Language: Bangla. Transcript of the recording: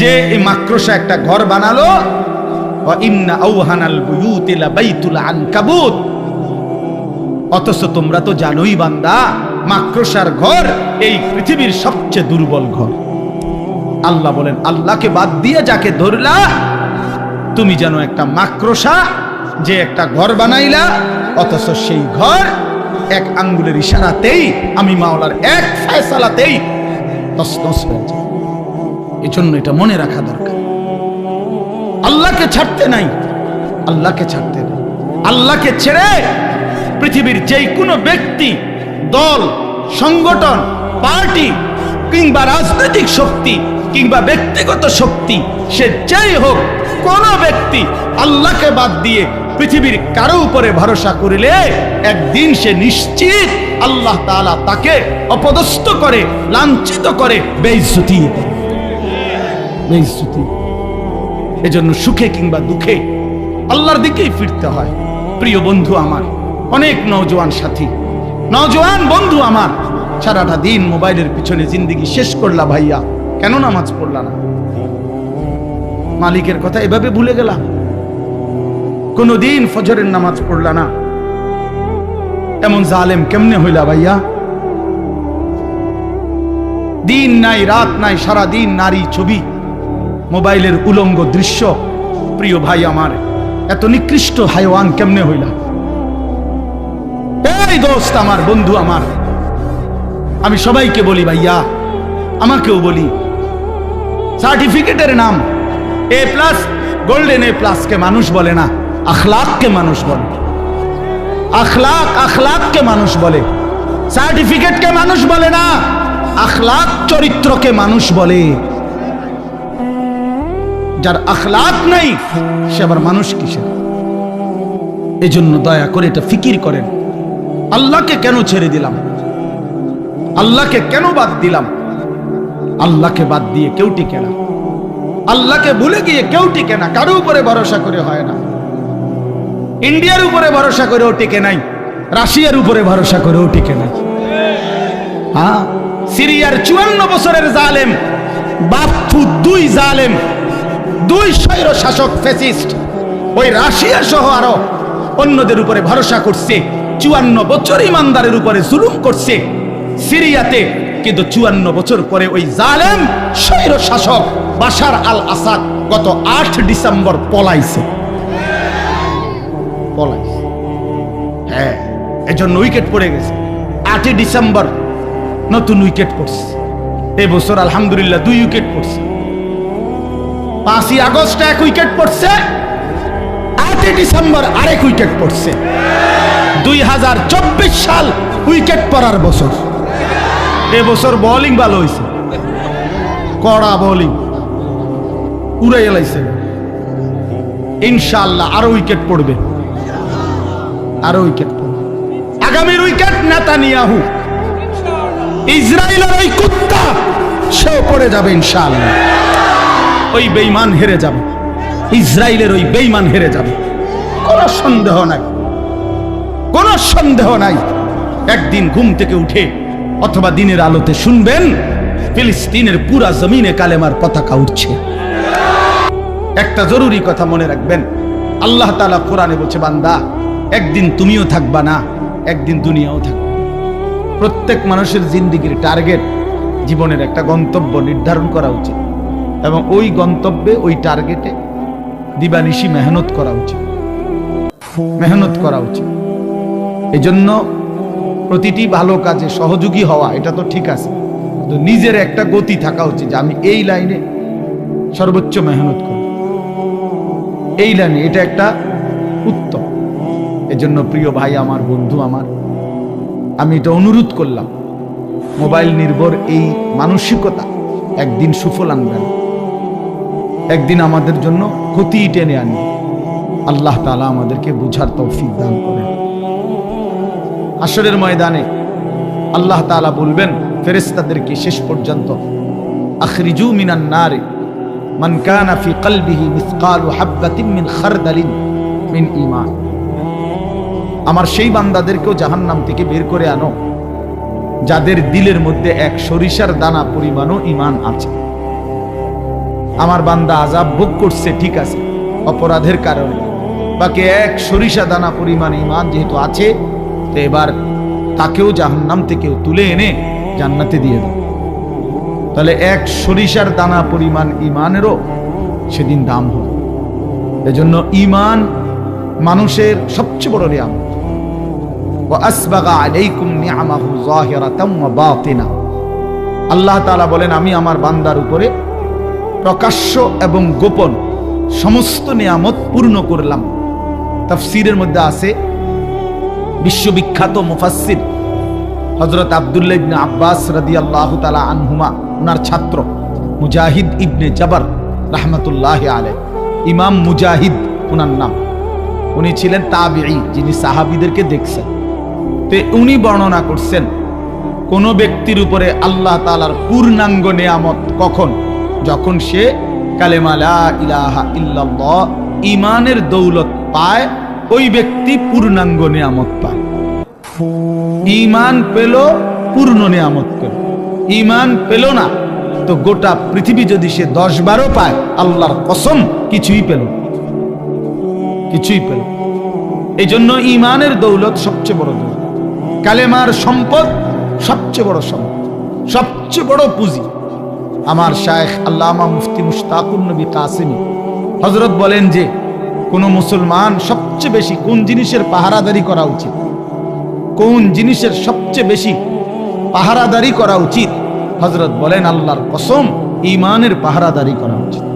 যে এই মাকড়সা একটা ঘর বানালো ইন্না আউহানাল বুয়ুতি লাবাইতুল আনকাবুত। অথচ তোমরা তো জানোই বান্দা, মাকড়সার ঘর এই পৃথিবীর সবচেয়ে দুর্বল ঘর। আল্লাহ বলেন, আল্লাহকে বাদ দিয়ে যাকে ধরলা, তুমি যেন একটা মাকড়সা যে একটা ঘর বানাইলা, অথচ সেই ঘর এক আঙ্গুলের ইশারাতেই আমি মাওলার এক ফয়সালাতেই তসনস হয়ে যায়। এজন্য এটা মনে রাখা দরকার। আল্লাহকে ছাড়তে নাই, আল্লাহকে ছাড়তে নাই। আল্লাহকে ছেড়ে পৃথিবীর যেই কোনো ব্যক্তি, দল, সংগঠন, পার্টি কিংবা রাজনৈতিক শক্তি কিংবা ব্যক্তিগত শক্তি, সে যেই হোক, কোন ব্যক্তি আল্লাহকে বাদ দিয়ে পৃথিবীর কারও উপরে ভরসা করিলে একদিন সে নিশ্চিত আল্লাহ তাআলা তাকে অপদস্থ করে, লাঞ্ছিত করে, বেইজ্জতি বেইজ্জতি এজন্য সুখে কিংবা দুঃখে আল্লাহর দিকেই ফিরতে হয়। প্রিয় বন্ধু আমার, অনেক নওজোয়ান সাথী, নওজোয়ান বন্ধু আমার, সারাটা দিন মোবাইলের পিছনে জিন্দিগি শেষ করলা ভাইয়া, কেন নামাজ পড়লা না? মালিকের কথা এভাবে ভুলে গেলাম। কোনদিন ফজরের নামাজ পড়লা না। এমন জালেম কেমনে হইলা ভাইয়া? দিন নাই, রাত নাই সারা দিন নারী ছবি মোবাইলের উলঙ্গ দৃশ্য। প্রিয় ভাই আমার, এত নিকৃষ্ট হাইওয়ান কেমনে হইলা? এই দোস্ত আমার, বন্ধু আমার, আমি সবাইকে বলি ভাইয়া, আমাকেও বলি, সার্টিফিকেটের নাম এ প্লাস গোল্ডেন এ প্লাসকে মানুষ বলে না, আখলাককে মানুষ বলে। আখলাক, আখলাককে মানুষ বলে, সার্টিফিকেটকে মানুষ বলে না, আখলাক চরিত্রকে মানুষ বলে। যার আখলাক নাই, সে আবার মানুষ কিসের? এজন্য দয়া করে এটা ফিকির করেন। আল্লাহকে কেন ছেড়ে দিলাম? আল্লাহকে কেন বাদ দিলাম? আল্লাহকে বাদ দিয়ে কেউ টিকে না। আল্লাহকে ভুলে গিয়ে কেউ টিকে না। কারও উপরে ভরসা করে হয় না। ইন্ডিয়ার উপরে ভরসা করেও টিকে নাই। রাশিয়ার উপরে ভরসা করেও টিকে নাই। হ্যাঁ? সিরিয়ার চুয়ান্ন বছরের জালেম, বাপ্পু দুই জালেম দুই স্বৈর শাসক ফেসিস্ট ওই রাশিয়া সহ আরও অন্যদের উপরে ভরসা করছে। চুয়ান্ন বছর ইমানদারের উপরে জুলুম করছে। সিরিয়াতে কিন্তু চুয়ান্ন বছর পরে ওই জালেম স্বৈর শাসক বাশার আল আসাদ গত আট ডিসেম্বর পলাইছে। পলাইছে। হ্যাঁ এজন্য উইকেট পড়ে গেছে। আটই ডিসেম্বর নতুন উইকেট পড়ছে। এই বছর আলহামদুলিল্লাহ দুই উইকেট পড়ছে। পাঁচই আগস্ট এক উইকেট পড়ছে, আটই ডিসেম্বর আরেক উইকেট পড়ছে। দুই হাজার চব্বিশ সাল উইকেট পড়ার বছর। এবছর বছর বোলিং ভালো হয়েছে। কড়া বোলিং উড়াই এলাইছে ইনশাল্লাহ আরও উইকেট পড়বে। আরও উইকেট পড়বে। আগামীর উইকেট নেতানিয়াহু। ইসরায়েলের ওই কুত্তা, সেও পড়ে যাবে ইনশাআল্লাহ। ওই বেইমান হেরে যাবে। ইসরায়েলের ওই বেইমান হেরে যাবে। কোনো সন্দেহ নাই। কোনো সন্দেহ নাই। একদিন ঘুম থেকে উঠে অথবা দিনের আলোতে শুনবেন, ফিলিস্তিনের পুরা জমিনে কালেমার পতাকা উঠছে। একটা জরুরি কথা মনে রাখবেন। আল্লাহ তাআলা কোরআনে বলছে, বান্দা, একদিন তুমিও থাকবা না, একদিন দুনিয়াও থাকবে। প্রত্যেক মানুষের জিন্দিগির টার্গেট, জীবনের একটা গন্তব্য নির্ধারণ করা উচিত। এবং ওই গন্তব্যে, ওই টার্গেটে দিবানিশি মেহনত করা উচিত। মেহনত করা উচিত। এজন্য প্রতিটি ভালো কাজে সহযোগী হওয়া, এটা তো ঠিক আছে। কিন্তু নিজের একটা গতি থাকা উচিত যে আমি এই লাইনে সর্বোচ্চ মেহনত করি। এই লাইনে এটা একটা উত্তম। এজন্য প্রিয় ভাই, আমার বন্ধু, আমার, আমি এটা অনুরোধ করলাম, মোবাইল নির্ভর এই মানসিকতা একদিন সুফল আনবেন। একদিন আমাদের জন্য ক্ষতি টেনে আনি। আল্লাহ তালা আমাদেরকে বুঝার তৌফিক দান করেন। আসরের ময়দানে আল্লাহ তালা বলবেন ফেরেস্তাদেরকে শেষ পর্যন্ত, আখরিজু মিনান নারে, মান কানা ফি কলবিহি মিসকালু হাব্বাতিন মিন খারদালিন মিন ঈমান। আমার সেই বান্দাদেরকেও জাহান্নাম থেকে বের করে আনো, যাদের দিলের মধ্যে এক সরিষার দানা পরিমাণও ইমান আছে। আমার বান্দা আজাব ভোগ করছে, ঠিক আছে, অপরাধের কারণে। বাকি এক সরিষা দানা পরিমাণ ইমান যেহেতু আছে, তো এবার তাকেও জাহান্নাম থেকে তুলে এনে জান্নাতে দিয়ে দাও। তাহলে এক সরিষার দানা পরিমাণ ইমানেরও সেদিন দাম হবে। এজন্য ইমান মানুষের সবচেয়ে বড় নিয়াম আল্লাহ বলেন, আমি আমার বান্দার উপরে প্রকাশ্য এবং গোপন সমস্ত নিয়ামত পূর্ণ করলাম। তাফসীরের মধ্যে আছে বিশ্ববিখ্যাত মুফাসসির হযরত আব্দুল্লাহ ইবনে আব্বাস আল্লাহ তালা আনহুমা ওনার ছাত্র মুজাহিদ ইবনে জাবার রাহমাতুল্লাহ আলে ইমাম মুজাহিদ ওনার নাম। উনি ছিলেন তাবিঈ, যিনি সাহাবীদেরকে দেখছেন। তো উনি বর্ণনা করছেন, কোন ব্যক্তির উপরে আল্লাহ তালার পূর্ণাঙ্গ নিয়ামত কখন যখন সে কালেমা লা ইলাহা ইল্লাল্লাহ ইমানের দৌলত পায়, ওই ব্যক্তি পূর্ণাঙ্গ নিয়ামত পায়। ইমান পেল, পূর্ণ নিয়ামত পেল। ইমান পেল না, তো গোটা পৃথিবী যদি সে দশ বারো পায়, আল্লাহর কসম, কিছুই পেল কিছুই পেল এই জন্য ইমানের দৌলত সবচেয়ে বড় দৌলত। কালেমার সম্পদ সবচেয়ে বড় সম্পদ, সবচেয়ে বড় পুঁজি। আমার শায়েখ আল্লামা মুফতি মুশতাকুর নবী কাসিমি। হজরত বলেন যে, কোন মুসলমান সবচেয়ে বেশি কোন জিনিসের পাহারাদারি করা উচিত? কোন জিনিসের সবচেয়ে বেশি পাহারাদারি করা উচিত? হজরত বলেন, আল্লাহর কসম ইমানের পাহারাদারি করা উচিত।